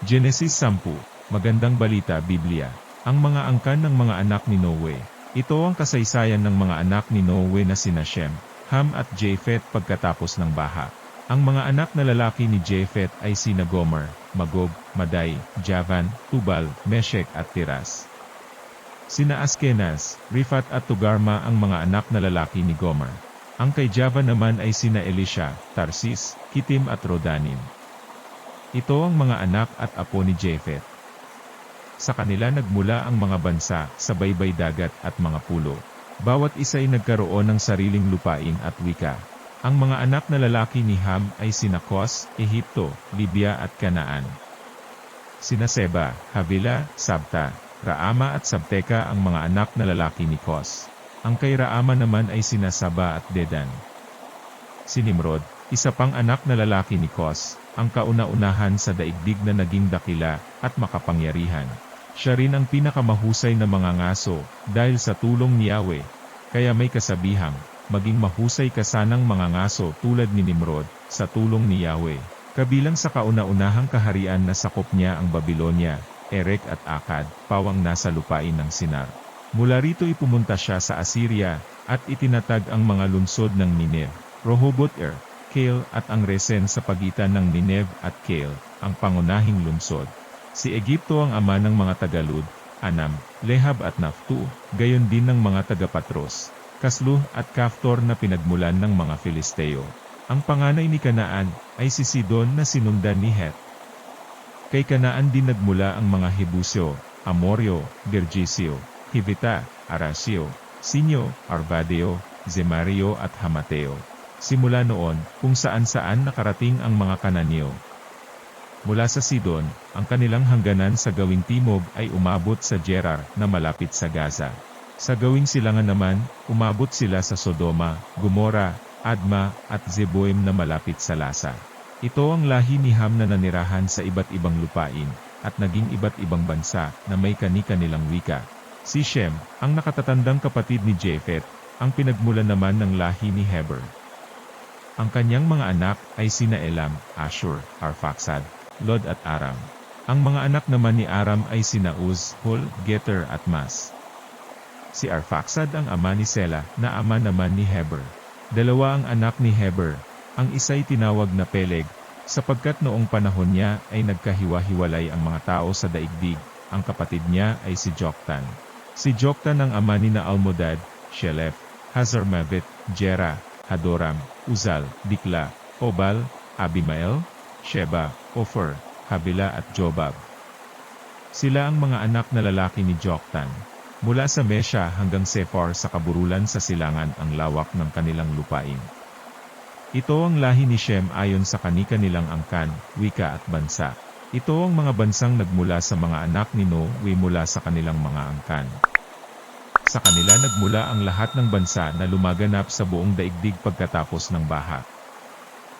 Genesis 10, Magandang Balita Biblia. Ang mga angkan ng mga anak ni Noe. Ito ang kasaysayan ng mga anak ni Noe na sina Shem, Ham at Japheth pagkatapos ng baha. Ang mga anak na lalaki ni Japheth ay sina Gomer, Magog, Maday, Javan, Tubal, Meshek at Tiras. Sina Askenaz, Rifat at Tugarma ang mga anak na lalaki ni Gomer. Ang kay Java naman ay sina Elisha, Tarsis, Kitim at Rodanim. Ito ang mga anak at apo ni Japheth. Sa kanila nagmula ang mga bansa, sa baybay dagat at mga pulo. Bawat isa ay nagkaroon ng sariling lupain at wika. Ang mga anak na lalaki ni Ham ay sina Kos, Ehipto, Libya at Kanaan. Sina Seba, Havila, Sabta, Raama at Sabteka ang mga anak na lalaki ni Kos. Ang kay Raama naman ay sina Saba at Dedan. Si Nimrod, isa pang anak na lalaki ni Kos, ang kauna-unahan sa daigdig na naging dakila at makapangyarihan. Siya rin ang pinakamahusay na mga ngaso, dahil sa tulong ni Yahweh. Kaya may kasabihang, maging mahusay ka sanang mga ngaso tulad ni Nimrod, sa tulong ni Yahweh. Kabilang sa kauna-unahang kaharian na sakop niya ang Babylonia, Erek at Akkad, pawang nasa lupain ng Sinar. Mula rito ipumunta siya sa Assyria, at itinatag ang mga lungsod ng Nineve, Rehoboth-er, Kale at ang Resen sa pagitan ng Nineve at Kale, ang pangunahing lungsod. Si Egipto ang ama ng mga tagalud, Anam, Lehab at Naftu, gayon din ng mga taga-Patros, Kasluh at Kaftor na pinagmulan ng mga Filisteo. Ang panganay ni Kanaan ay si Sidon na sinundan ni Het. Kay Kanaan din nagmula ang mga Hebusyo, Amoryo, Gergesio, Hivita, Arasio, Sinyo, Arvadeo, Zemario at Hamateo. Simula noon, kung saan-saan nakarating ang mga Kananeo. Mula sa Sidon, ang kanilang hangganan sa gawing timog ay umabot sa Gerar na malapit sa Gaza. Sa gawing silangan naman, umabot sila sa Sodoma, Gomora, Adma, at Zeboim na malapit sa Lasa. Ito ang lahi ni Ham na nanirahan sa iba't ibang lupain, at naging iba't ibang bansa na may kani-kanilang wika. Si Shem, ang nakatatandang kapatid ni Japheth, ang pinagmulan naman ng lahi ni Heber. Ang kanyang mga anak ay sina Elam, Ashur, Arphaxad, Lod at Aram. Ang mga anak naman ni Aram ay sina Uz, Hul, Geter at Mas. Si Arphaxad ang ama ni Sela, na ama naman ni Heber. Dalawa ang anak ni Heber, ang isa'y tinawag na Peleg, sapagkat noong panahon niya ay nagkahiwa-hiwalay ang mga tao sa daigdig, ang kapatid niya ay si Joktan. Si Joktan ang ama ni na Almodad, Shelef, Hazarmavit, Jera, Hadoram, Uzal, Dikla, Obal, Abimael, Sheba, Ofer, Havila at Jobab. Sila ang mga anak na lalaki ni Joktan. Mula sa Mesha hanggang Sephar sa kaburulan sa silangan ang lawak ng kanilang lupain. Ito ang lahi ni Shem ayon sa kani-kanilang angkan, wika at bansa. Ito ang mga bansang nagmula sa mga anak ni Noe mula sa kanilang mga angkan. Sa kanila nagmula ang lahat ng bansa na lumaganap sa buong daigdig pagkatapos ng baha.